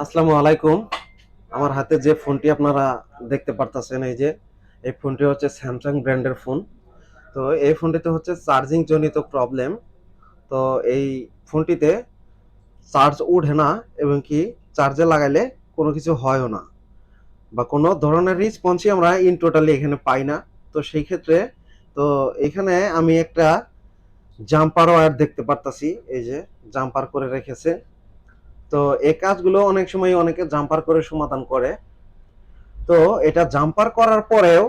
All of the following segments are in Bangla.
আসসালামু আলাইকুম। আমার হাতে যে ফোনটি আপনারা দেখতে পারতেছেন, এই যে, এই ফোনটি হচ্ছে স্যামসাং ব্র্যান্ডের ফোন তো এই ফোনটিতে হচ্ছে চার্জিং জনিত প্রবলেম তো এই ফোনটিতে চার্জ উঠে না এবং কি চার্জে লাগাইলে কোনো কিছু হয়ও না। বা কোনো ধরনের রেসপন্সই আমরা ইন টোটালি এখানে পাই না। তো সেই ক্ষেত্রে, তো এখানে আমি একটা জাম্পার ওয়্যার দেখতে পারতাছি। এই যে জাম্পার করে রেখেছে। তো এই কাজগুলো অনেক সময় অনেকে জাম্পার করে সমাধান করে। তো এটা জাম্পার করার পরেও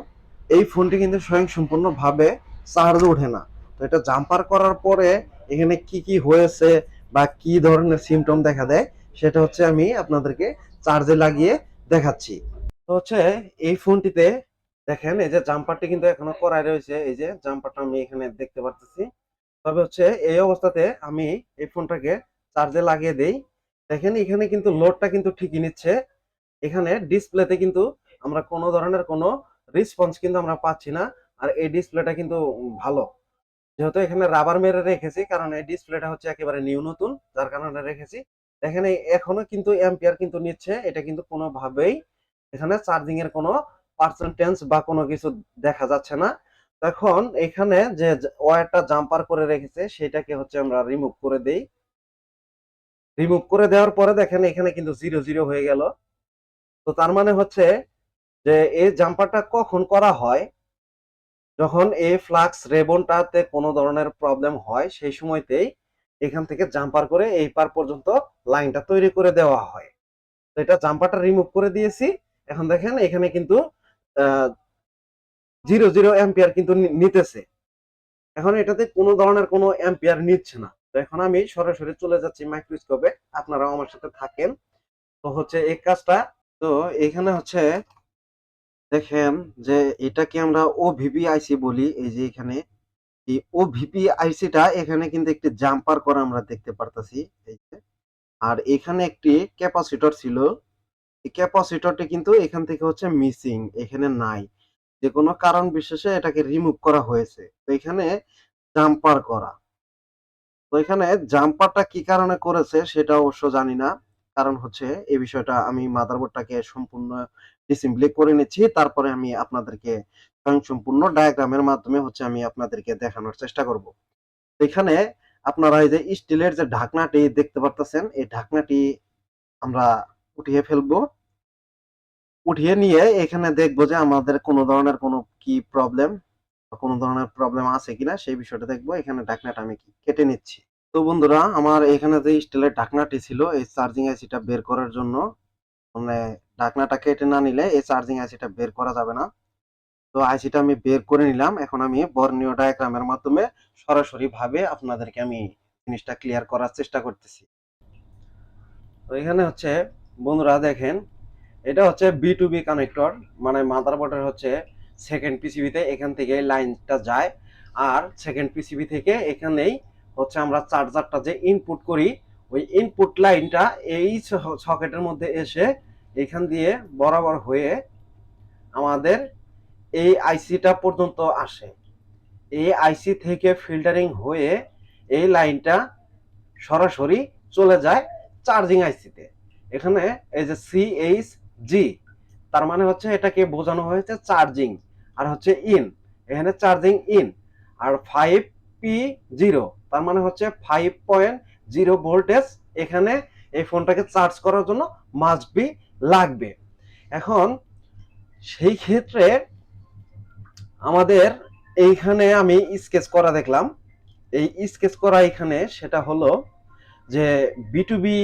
এই ফোনটি কিন্তু স্বয়ং সম্পূর্ণভাবে চার্জ ওঠে না। তো এটা জাম্পার করার পরে এখানে কি কি হয়েছে বা কি ধরনের সিমটম দেখা দেয়, সেটা হচ্ছে আমি আপনাদেরকে চার্জে লাগিয়ে দেখাচ্ছি। তো হচ্ছে এই ফোনটিতে দেখেন, এই যে জাম্পারটি কিন্তু এখনও করাই রয়েছে। এই যে জাম্পারটা আমি এখানে দেখতে পারতেছি। তবে হচ্ছে এই অবস্থাতে আমি এই ফোনটাকে চার্জে লাগিয়ে দেই। দেখেন, এখানে কিন্তু লোডটা কিন্তু ঠিকই নিচ্ছে। এখানে ডিসপ্লেতে কিন্তু আমরা কোনো ধরনের কোনো রেসপন্স কিন্তু আমরা পাচ্ছি না। আর এই ডিসপ্লেটা কিন্তু ভালো। যেহেতু এখানে রাবার মেরে রেখেছি, কারণ এই ডিসপ্লেটা হচ্ছে একেবারে নিউ নতুন, যার কারণে রেখেছি। দেখেন এখনও কিন্তু এম্পিয়ার কিন্তু নিচ্ছে। এটা কিন্তু কোনোভাবেই এখানে চার্জিং এর কোনো পার্সেন্টেজ বা কোনো কিছু দেখা যাচ্ছে না। এখন এখানে যে ওয়্যারটা জাম্পার করে রেখেছে, সেটাকে হচ্ছে আমরা রিমুভ করে দেই। রিমুভ করে দেওয়ার পরে দেখেন এখানে কিন্তু জিরো জিরো হয়ে গেল। তো তার মানে হচ্ছে যে এই জাম্পারটা কখন করা হয়? যখন এই ফ্লাক্স রেবনটাতে কোনো ধরনের প্রবলেম হয়, সেই সময়তেই এখান থেকে জাম্পার করে এই পার পর্যন্ত লাইনটা তৈরি করে দেওয়া হয়। তো এটা জাম্পারটা রিমুভ করে দিয়েছি। এখন দেখেন এখানে কিন্তু জিরো জিরো অ্যাম্পিয়ার কিন্তু নিতেছে। এখন এটাতে কোনো ধরনের কোনো অ্যাম্পিয়ার নিচ্ছে না। তো এখন আমি সরাসরি চলে যাচ্ছি মাইক্রোস্কোপে আপনারাও আমার সাথে থাকেন। তো হচ্ছে এই কাজটা, তো এখানে হচ্ছে দেখেন যে এটাকে আমরা ও ভিপি আইসি বলি, এই যে এখানে। এই ও ভিপি এখানে কিন্তু একটি জাম্পার করা আমরা দেখতে পারতাছি, এই যে। আর এখানে একটি ক্যাপাসিটর ছিল। এই ক্যাপাসিটরটি কিন্তু এখান থেকে হচ্ছে মিসিং এখানে নাই। যে কোনো কারণ বিশেষে এটাকে রিমুভ করা হয়েছে। তো এখানে জাম্পার করা। তো এখানে জাম্পারটা কি কারণে করেছে সেটা অবশ্য জানি না। কারণ হচ্ছে এই বিষয়টা আমি মাদারবোর্ডটাকে সম্পূর্ণ ডিসেম্বলি করে নিচ্ছি। তারপরে আমি আপনাদেরকে সম্পূর্ণ ডায়াগ্রামের মাধ্যমে হচ্ছে আমি আপনাদেরকে দেখানোর চেষ্টা করব। এখানে আপনারা এই যে স্টিলের যে ঢাকনাটি দেখতে পারতেছেন, এই ঢাকনাটি আমরা উঠিয়ে ফেলব। উঠিয়ে নিয়ে এখানে দেখব যে আমাদের কোনো ধরনের কোনো কি প্রবলেম বা কোনো ধরনের প্রবলেম আছে কিনা সেই বিষয়টা দেখব। এখানে ঢাকনাটা আমি কেটে নিচ্ছি। তো বন্ধুরা, আমার এখানে যে স্টিলের ঢাকনাটি ছিল, এই চার্জিং আইসিটা বের করার জন্য মানে ঢাকনাটা কেটে না নিলে এই চার্জিং আইসিটা বের করা যাবে না। তো আইসিটা আমি বের করে নিলাম। এখন আমি বর্ণীয় ডায়াগ্রামের মাধ্যমে সরাসরি ভাবে আপনাদেরকে আমি জিনিসটা ক্লিয়ার করার চেষ্টা করতেছি। তো এখানে হচ্ছে, বন্ধুরা দেখেন, এটা হচ্ছে বি টু বি কানেক্টর মানে মাদার মাদারবোর্ডের হচ্ছে সেকেন্ড পিসিবিতে এখান থেকে লাইনটা যায়। আর সেকেন্ড পিসিবি থেকে এখানেই হচ্ছে আমরা চার্জারটা যে ইনপুট করি, ওই ইনপুট লাইনটা এই সকেটের মধ্যে এসে এখান দিয়ে বরাবর হয়ে আমাদের এই আইসিটা পর্যন্ত আসে। এই আইসি থেকে ফিল্টারিং হয়ে এই লাইনটা সরাসরি চলে যায় চার্জিং আইসিতে এখানে এই যে সিএইচ জি তার মানে হচ্ছে এটাকে বোঝানো হয়েছে চার্জিং আর হচ্ছে ইন এখানে চার্জিং ইন আর ফাইভ পি জিরো তার মানে হচ্ছে ফাইভ পয়েন্ট জিরো ভোল্টেজ এখানে এই ফোনটাকে চার্জ করার জন্য মাস্ট বি লাগবে। এখন সেই ক্ষেত্রে আমাদের এইখানে আমি স্কেচ করা দেখলাম। এই স্কেচ করা এখানে সেটা হলো যে বিটুবি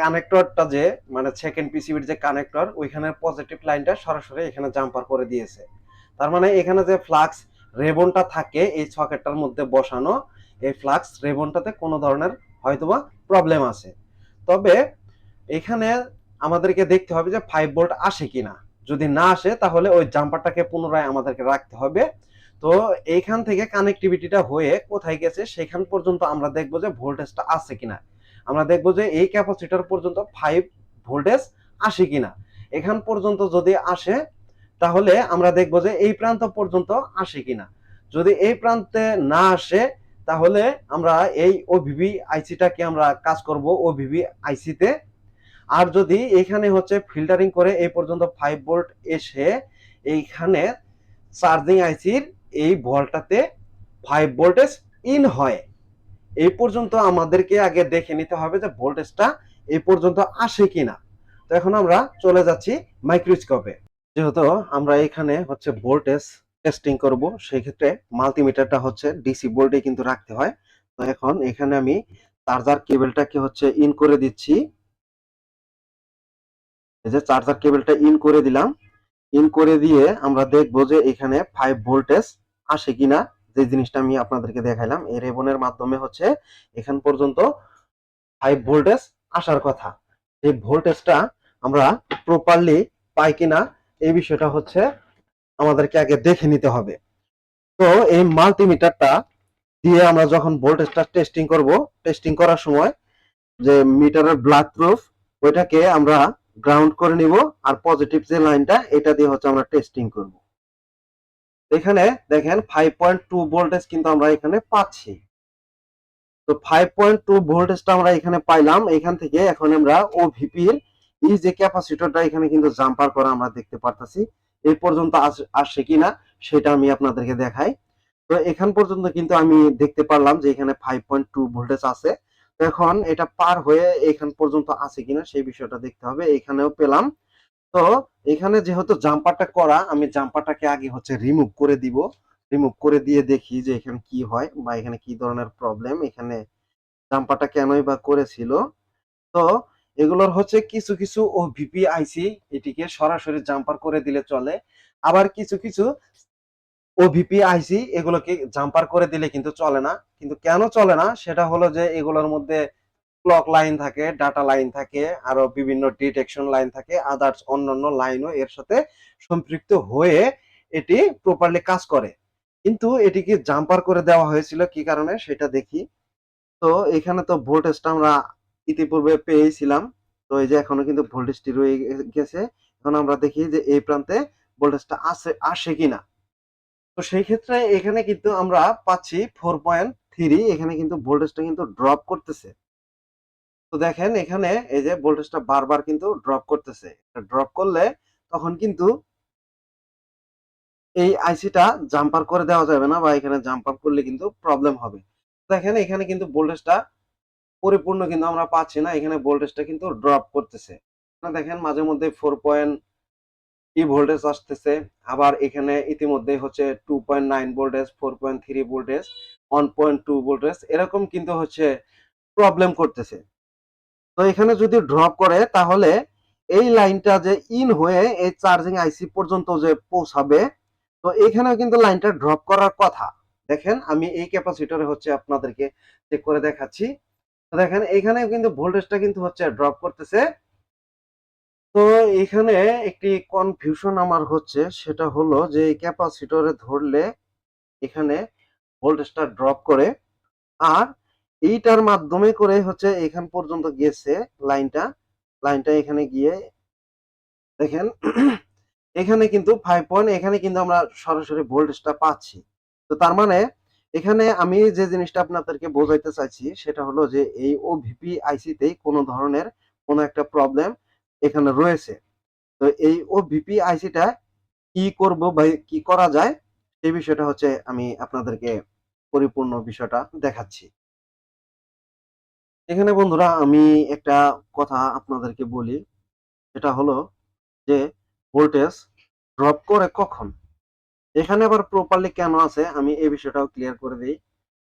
কানেক্টরটা যে মানে সেকেন্ড পিসিবির যে কানেক্টর ওইখানের পজিটিভ লাইনটা সরাসরি এখানে জাম্পার করে দিয়েছে। তার মানে এখানে যে ফ্লাক্স রেবনটা থাকে, এই সকেটটার মধ্যে বসানো, এই ফ্লাক্স রেবনটাতে কোনো ধরনের হয়তোবা প্রবলেম আছে। তবে এখানে আমাদেরকে দেখতে হবে যে ফাইভ ভোল্ট আসে কিনা। যদি না আসে, তাহলে ওই জাম্পারটাকে পুনরায় আমাদেরকে রাখতে হবে। তো এইখান থেকে কানেক্টিভিটিটা হয়ে কোথায় গেছে, সেখান পর্যন্ত আমরা দেখব যে ভোল্টেজটা আছে কিনা। আমরা দেখব যে এই ক্যাপাসিটার পর্যন্ত ফাইভ ভোল্টেজ আসে কিনা। এখান পর্যন্ত যদি আসে, তাহলে আমরা দেখব যে এই প্রান্ত পর্যন্ত আসে কিনা। যদি এই প্রান্তে না আসে, তাহলে আমরা এই ওভিভি আইসিটাকে আমরা কাজ করব ওভিভি আইসিতে আর যদি এখানে হচ্ছে ফিল্টারিং করে এই পর্যন্ত ফাইভ ভোল্ট এসে এইখানে চার্জিং আইসির এই ভোল্টটাতে ফাইভ ভোল্টেজ ইন হয়। এই পর্যন্ত আমাদেরকে আগে দেখে নিতে হবে যে ভোল্টেজটা এই পর্যন্ত আসে কিনা। তো এখন আমরা চলে যাচ্ছি মাইক্রোস্কোপে। যেহেতু আমরা এখানে হচ্ছে ভোল্টেজ টেস্টিং করব সেই ক্ষেত্রে মাল্টিমিটারটা হচ্ছে ডিসি ভোল্টে কিন্তু রাখতে হয়। তো এখন এখানে আমি চার্জার কেবলটাকে হচ্ছে ইন করে দিচ্ছি। এই যে চার্জার কেবলটা ইন করে দিলাম। ইন করে দিয়ে আমরা দেখব যে এখানে ফাইভ ভোল্টেজ আসে কিনা। যে জিনিসটা আমি আপনাদেরকে দেখাইলাম, এই রেবনের মাধ্যমে হচ্ছে এখান পর্যন্ত ফাইভ ভোল্টেজ আসার কথা। এই ভোল্টেজটা আমরা প্রপারলি পাই কিনা, এই বিষয়টা হচ্ছে আমাদেরকে আগে দেখে নিতে হবে। তো এই মাল্টিমিটারটা দিয়ে আমরা যখন ভোল্টেজটা টেস্টিং করব টেস্টিং করার সময় যে মিটারের ব্লাড প্রুফ ওইটাকে আমরা গ্রাউন্ড করে নিব আর পজিটিভ যে লাইনটা এটা দিয়ে হচ্ছে আমরা টেস্টিং করব। এখানে দেখেন ফাইভ পয়েন্ট টু ভোল্টেজ কিন্তু আমরা এখানে পাচ্ছি। তো ফাইভ পয়েন্ট টু ভোল্টেজটা আমরা এখানে পাইলাম, এখান থেকে এখন আমরা ও ভিপির এই যে ক্যাপাসিটরটা এখানে কিন্তু জাম্পার করা আমরা দেখতে পারতাছি, এই পর্যন্ত আস- কিনা সেটা আমি আপনাদেরকে দেখাই। তো এখান পর্যন্ত কিন্তু আমি দেখতে পারলাম যে এখানে ফাইভ পয়েন্ট টু ভোল্টেজ আছে। এখন এটা পার হয়ে এখান পর্যন্ত আছে কিনা সেই বিষয়টা দেখতে হবে। এখানেও পেলাম তো এখানে যেহেতু জাম্পারটা করা, আমি জাম্পারটাকে আগে হচ্ছে রিমুভ করে দিব। রিমুভ করে দিয়ে দেখি যে এখানে কি হয় বা এখানে কি ধরনের প্রবলেম এখানে জাম্পারটা কেনই বা করেছিল। তো এগুলোর হচ্ছে কিছু কিছু ও ভিপি আইসি এটিকে সরাসরি জাম্পার করে দিলে চলে। আবার কিছু কিছু ও ভিপি আইসি এগুলোকে জাম্পার করে দিলে কিন্তু চলে না। কিন্তু কেন চলে না? সেটা হলো যে এগুলোর মধ্যে ক্লক লাইন থাকে ডাটা লাইন থাকে, আরও বিভিন্ন ডিটেকশন লাইন থাকে আদার্স অন্যান্য লাইনও এর সাথে সম্পৃক্ত হয়ে এটি প্রপারলি কাজ করে। কিন্তু এটিকে জাম্পার করে দেওয়া হয়েছিল? কি কারণে? সেটা দেখি। তো এখানে তো ভোল্টেজটা আমরা ইতিপূর্বে পেয়েছিলাম। তো এই যে এখনও কিন্তু ভোল্টেজটি রয়ে গেছে। এখন আমরা দেখি যে এই প্রান্তে ভোল্টেজটা আসে আসে কিনা। তো সেই ক্ষেত্রে এখানে কিন্তু আমরা পাচ্ছি ফোর পয়েন্ট থ্রি এখানে কিন্তু ভোল্টেজটা কিন্তু ড্রপ করতেছে। তো দেখেন এখানে এই যে ভোল্টেজটা বারবার কিন্তু ড্রপ করতেছে। ড্রপ করলে তখন কিন্তু এই আইসিটা জাম্পার করে দেওয়া যাবে না বা এখানে জাম্পার করলে কিন্তু প্রবলেম হবে। দেখেন এখানে কিন্তু ভোল্টেজটা পরিপূর্ণ কিন্তু আমরা পাচ্ছি না, এখানে ভোল্টেজটা কিন্তু ড্রপ করতেছে। দেখেন মাঝে মধ্যে ফোর পয়েন্ট কি ভোল্টেজ আসতেছে, আবার এখানে ইতিমধ্যে হচ্ছে two point nine voltage four point three voltage one point two voltage এরকম কিন্তু হচ্ছে প্রবলেম করতেছে। তো এখানে যদি ড্রপ করে, তাহলে এই লাইনটা যে ইন হয়ে এই চার্জিং আইসি পর্যন্ত যে পৌঁছাবে, তো এখানেও কিন্তু লাইনটা ড্রপ করার কথা। দেখেন, আমি এই ক্যাপাসিটরে হচ্ছে আপনাদেরকে চেক করে দেখাচ্ছি। তো দেখেন এখানে কিন্তু ভোল্টেজটা কিন্তু হচ্ছে ড্রপ করতেছে। তো এখানে একটি কনফিউশন আমার হচ্ছে, সেটা হলো যে এই ক্যাপাসিটরে ধরলে এখানে ভোল্টেজটা ড্রপ করে, আর এইটার মাধ্যমে করে হচ্ছে এখান পর্যন্ত গেছে লাইনটা। লাইনটা এখানে গিয়ে দেখেন, এখানে কিন্তু ফাইভ পয়েন্ট এখানে কিন্তু আমরা সরাসরি ভোল্টেজটা পাচ্ছি। তো তার মানে এখানে আমি যে জিনিসটা আপনাদেরকে বোঝাইতে চাইছি, সেটা হলো যে এই ও ভিপি আইসিতেই কোনো ধরনের কোনো একটা প্রবলেম এখানে রয়েছে। তো এই ও ভিপি আইসিটা কি করব বা কি করা যায়, সেই বিষয়টা হচ্ছে আমি আপনাদেরকে পরিপূর্ণ বিষয়টা দেখাচ্ছি। এখানে বন্ধুরা আমি একটা কথা আপনাদেরকে বলি। সেটা হলো যে ভোল্টেজ ড্রপ করে কখন? এখানে আবার প্রপারলি কেন আছে? আমি এই বিষয়টাও ক্লিয়ার করে দিই।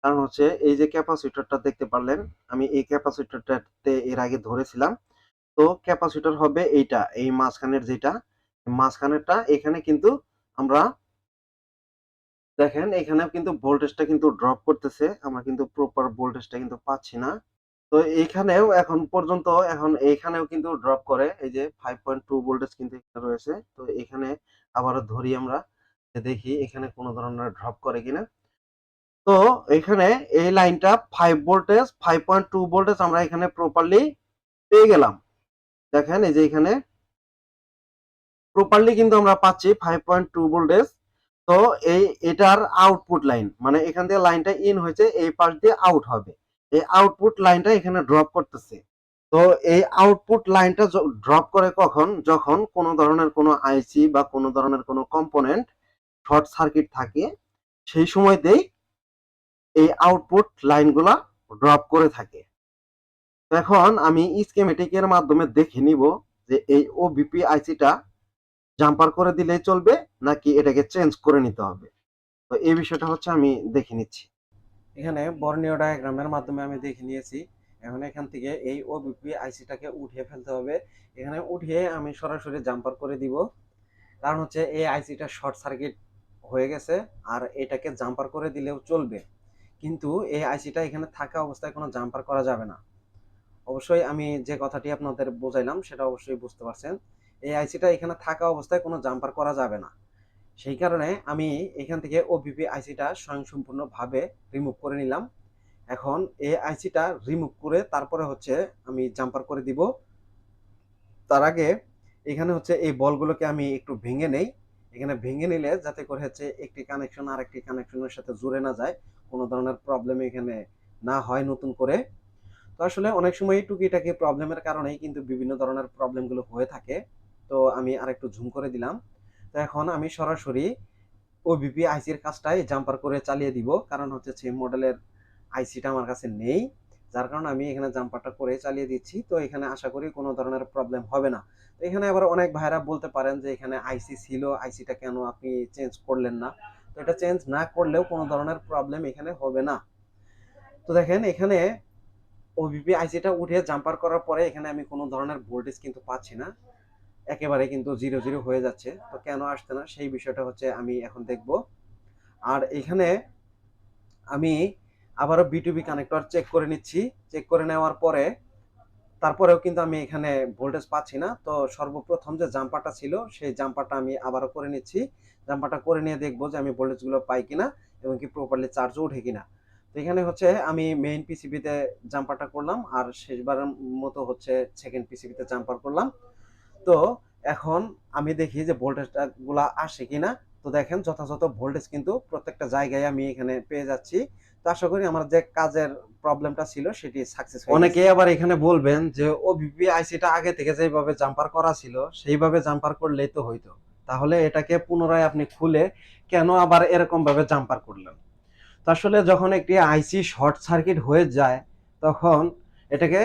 কারণ হচ্ছে এই যে ক্যাপাসিটরটা দেখতে পারলেন, আমি এই ক্যাপাসিটরটাতে এর আগে ধরেছিলাম। তো ক্যাপাসিটর হবে এইটা, এই মাঝখানের যেটা মাঝখানেরটা, এখানে কিন্তু আমরা দেখেন এখানে কিন্তু ভোল্টেজটা কিন্তু ড্রপ করতেছে। আমরা কিন্তু প্রপার ভোল্টেজটা কিন্তু পাচ্ছি না। তো এইখানেও এখন পর্যন্ত, এখন এইখানেও কিন্তু ড্রপ করে। এই যে ফাইভ পয়েন্ট টু ভোল্টেজ কিন্তু রয়েছে। তো এখানে আবারও ধরি আমরা দেখি এখানে কোনো ধরনের ড্রপ করে কিনা। তো এখানে এই লাইনটা five voltage five point two voltage আমরা এখানে প্রপারলি পেয়ে গেলাম। দেখেন, এই যে এখানে প্রপারলি কিন্তু আমরা পাচ্ছি ফাইভ পয়েন্ট টু ভোল্টেজ তো এই এটার আউটপুট লাইন মানে এখান থেকে লাইনটা ইন হয়েছে, এই পাশ দিয়ে আউট হবে। এই আউটপুট লাইনটা এখানে ড্রপ করতেছে। তো এই আউটপুট লাইনটা ড্রপ করে কখন? যখন কোনো ধরনের কোনো আইসি বা কোনো ধরনের কোনো কম্পোনেন্ট শর্ট সার্কিট থাকে, সেই সময়তেই এই আউটপুট লাইনগুলা ড্রপ করে থাকে। এখন আমি স্কেমেটিকের মাধ্যমে দেখে নিব যে এই ওবিপি আইসিটা জাম্পার করে দিলেই চলবে, নাকি এটাকে চেঞ্জ করে নিতে হবে? তো এই বিষয়টা হচ্ছে আমি দেখে নিচ্ছি। এখানে বর্ণীয় ডায়াগ্রামের মাধ্যমে আমি দেখে নিয়েছি। এখন এখান থেকে এই ওবিপি আইসিটাকে উঠিয়ে ফেলতে হবে। এখানে উঠিয়ে আমি সরাসরি জাম্পার করে দিব। কারণ হচ্ছে এই আইসিটা শর্ট সার্কিট হয়ে গেছে আর এটাকে জাম্পার করে দিলেও চলবে। কিন্তু এই আইসিটা এখানে থাকা অবস্থায় কোনো জাম্পার করা যাবে না। অবশ্যই আমি যে কথাটি আপনাদের বোঝাইলাম সেটা অবশ্যই বুঝতে পারছেন। এই আইসিটা এখানে থাকা অবস্থায় কোনো জাম্পার করা যাবে না। সেই কারণে আমি এখান থেকে ওবিপি আইসিটা স্বয়ংসম্পূর্ণভাবে রিমুভ করে নিলাম। এখন এই আইসিটা রিমুভ করে তারপরে হচ্ছে আমি জাম্পার করে দিব। তার আগে এখানে হচ্ছে এই বলগুলোকে আমি একটু ভেঙে নেই। এখানে ভেঙে নিলে যাতে করে হচ্ছে একটি কানেকশন আর একটি কানেকশনের সাথে জুড়ে না যায়, কোনো ধরনের প্রবলেম এখানে না হয় নতুন করে। তো আসলে অনেক সময় টুকিটাকি প্রবলেমের কারণেই কিন্তু বিভিন্ন ধরনের প্রবলেমগুলো হয়ে থাকে। তো আমি আরেকটু ঝুম করে দিলাম। এখন আমি সরাসরি ওবিপি আইসির কাজটাই জাম্পার করে চালিয়ে দিব। কারণ হচ্ছে সেম মডেলের আইসিটা আমার কাছে নেই। যার কারণে আমি এখানে জাম্পারটা করে চালিয়ে দিচ্ছি। তো এখানে আশা করি কোনো ধরনের প্রবলেম হবে না। এখানে আবার অনেক ভাইরা বলতে পারেন যে এখানে আইসি ছিল আইসিটা কেন আপনি চেঞ্জ করলেন না? তো এটা চেঞ্জ না করলেও কোনো ধরনের প্রবলেম এখানে হবে না। তো দেখেন, এখানে ওবিপি আইসিটা উঠে জাম্পার করার পরে এখানে আমি কোনো ধরনের ভোল্টেজ কিন্তু পাচ্ছি না। একেবারে কিন্তু জিরো জিরো হয়ে যাচ্ছে। তো কেন আসছে না? সেই বিষয়টা হচ্ছে আমি এখন দেখব। আর এখানে আমি আবারও বিটুবি কানেক্টর চেক করে নিচ্ছি। চেক করে নেওয়ার পরে, তারপরেও কিন্তু আমি এখানে ভোল্টেজ পাচ্ছি না। তো সর্বপ্রথম যে জাম্পারটা ছিল, সেই জাম্পারটা আমি আবারও করে নিচ্ছি। জাম্পারটা করে নিয়ে দেখব যে আমি ভোল্টেজগুলো পাই কিনা এবং কি প্রপারলি চার্জও উঠে কিনা। তো এখানে হচ্ছে আমি মেইন পিসিবিতে জাম্পারটা করলাম। আর শেষবারের মতো হচ্ছে সেকেন্ড পিসিবিতে জাম্পার করলাম। তো এখন আমি দেখি যে ভোল্টেজটা গুলা আসে কিনা। তো দেখেন যথাযথ ভোল্টেজ কিন্তু প্রত্যেকটা জায়গায় আমি এখানে পেয়ে যাচ্ছি। তো আশা করি আমার যে কাজের প্রবলেমটা ছিল সেটি সাকসেস অনেকে আবার এখানে বলবেন যে ওবিপি আইসিটা আগে থেকে যেভাবে জাম্পার করা ছিল, সেইভাবে জাম্পার করলেই তো হইতো। তাহলে এটাকে পুনরায় আপনি খুলে কেন আবার এরকম ভাবে জাম্পার করলেন? তো আসলে যখন একটি আইসি শর্ট সার্কিট হয়ে যায়, তখন এটাকে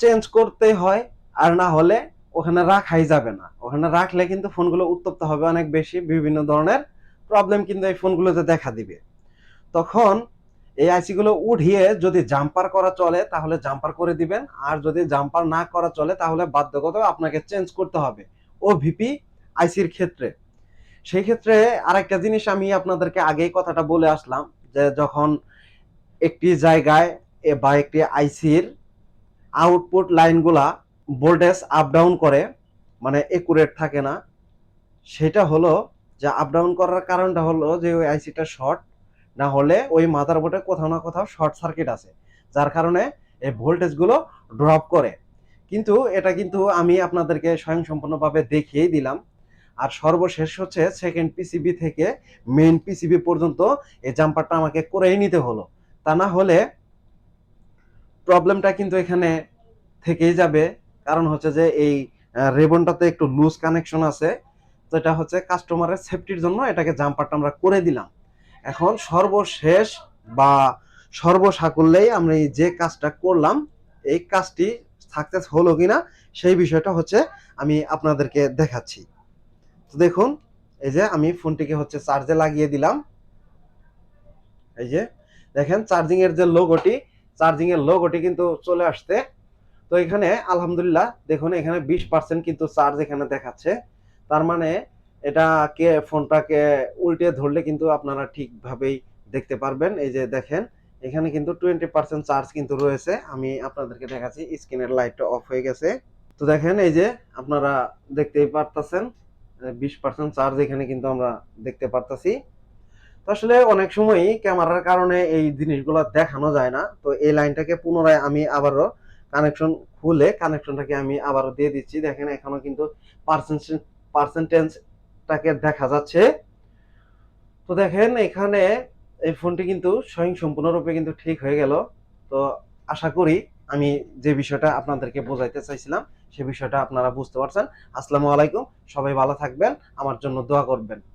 চেঞ্জ করতে হয়। আর না হলে ওখানে রাখাই যাবে না। ওখানে রাখলে কিন্তু ফোনগুলো উত্তপ্ত হবে অনেক বেশি, বিভিন্ন ধরনের প্রবলেম কিন্তু এই ফোনগুলোতে দেখা দিবে। তখন এই আইসিগুলো উঠিয়ে যদি জাম্পার করা চলে, তাহলে জাম্পার করে দিবেন। আর যদি জাম্পার না করা চলে, তাহলে বাধ্যগত আপনাকে চেঞ্জ করতে হবে ও ভিপি আইসির ক্ষেত্রে। সেই ক্ষেত্রে আরেকটা জিনিস আমি আপনাদেরকে আগেই কথাটা বলে আসলাম যে যখন একটি জায়গায় বা একটি আইসির আউটপুট লাইনগুলা ভোল্টেজ আপ ডাউন করে মানে একুরেট থাকে না, সেটা হলো যে আপ ডাউন করার কারণটা হলো যে ওই আইসিটা শর্ট না হলে ওই মাদারবোর্ডে কোথাও না কোথাও শর্ট সার্কিট আছে, যার কারণে এই ভোল্টেজগুলো ড্রপ করে। কিন্তু এটা কিন্তু আমি আপনাদেরকে স্বয়ংসম্পূর্ণভাবে দেখিয়েই দিলাম। আর সর্বশেষ হচ্ছে সেকেন্ড পিসিবি থেকে মেইন পিসিবি পর্যন্ত এই জাম্পারটা আমাকে করেই নিতে হলো। তা না হলে প্রবলেমটা কিন্তু এখানে থেকেই যাবে। কারণ হচ্ছে যে এই রেবনটাতে একটু লুজ কানেকশন আছে, তো এটা হচ্ছে কাস্টমারের সেফটির জন্য এটাকে জাম্পারটা আমরা করে দিলাম। এখন সর্বশেষ বা সর্বসাকুল্যেই আমরা যে কাজটা করলাম, এই কাজটি সাকসেস হলো কিনা সেই বিষয়টা হচ্ছে আমি আপনাদেরকে দেখাচ্ছি। তো দেখুন, এই যে আমি ফোনটিকে হচ্ছে চার্জে লাগিয়ে দিলাম। এই যে, দেখেন চার্জিং এর যে লোগোটি চার্জিং এর লোগোটি কিন্তু চলে আসছে। তো এখানে আলহামদুলিল্লাহ, দেখুন, এখানে বিশ পার্সেন্ট কিন্তু চার্জ এখানে দেখাচ্ছে। তার মানে এটাকে, ফোনটাকে উল্টে ধরলে কিন্তু আপনারা ঠিকভাবেই দেখতে পারবেন। এই যে দেখেন, এখানে কিন্তু টোয়েন্টি পার্সেন্ট চার্জ কিন্তু রয়েছে। আমি আপনাদেরকে দেখাচ্ছি, স্ক্রিনের লাইটটা অফ হয়ে গেছে। তো দেখেন, এই যে আপনারা দেখতেই পারতেছেন বিশ পার্সেন্ট চার্জ এখানে কিন্তু আমরা দেখতে পারতাছি। তো আসলে অনেক সময়ই ক্যামেরার কারণে এই জিনিসগুলো দেখানো যায় না। তো এই লাইনটাকে পুনরায় আমি আবারও কানেকশন খুলে কানেকশনটাকে আমি আবারও দিয়ে দিচ্ছি। দেখেন এখনও কিন্তু পার্সেন্টেজ পার্সেন্টেজটাকে দেখা যাচ্ছে। তো দেখেন এখানে এই ফোনটি কিন্তু স্বয়ং সম্পূর্ণরূপে কিন্তু ঠিক হয়ে গেল। তো আশা করি আমি যে বিষয়টা আপনাদেরকে বোঝাইতে চাইছিলাম, সে বিষয়টা আপনারা বুঝতে পারছেন। আসসালামু আলাইকুম, সবাই ভালো থাকবেন, আমার জন্য দোয়া করবেন।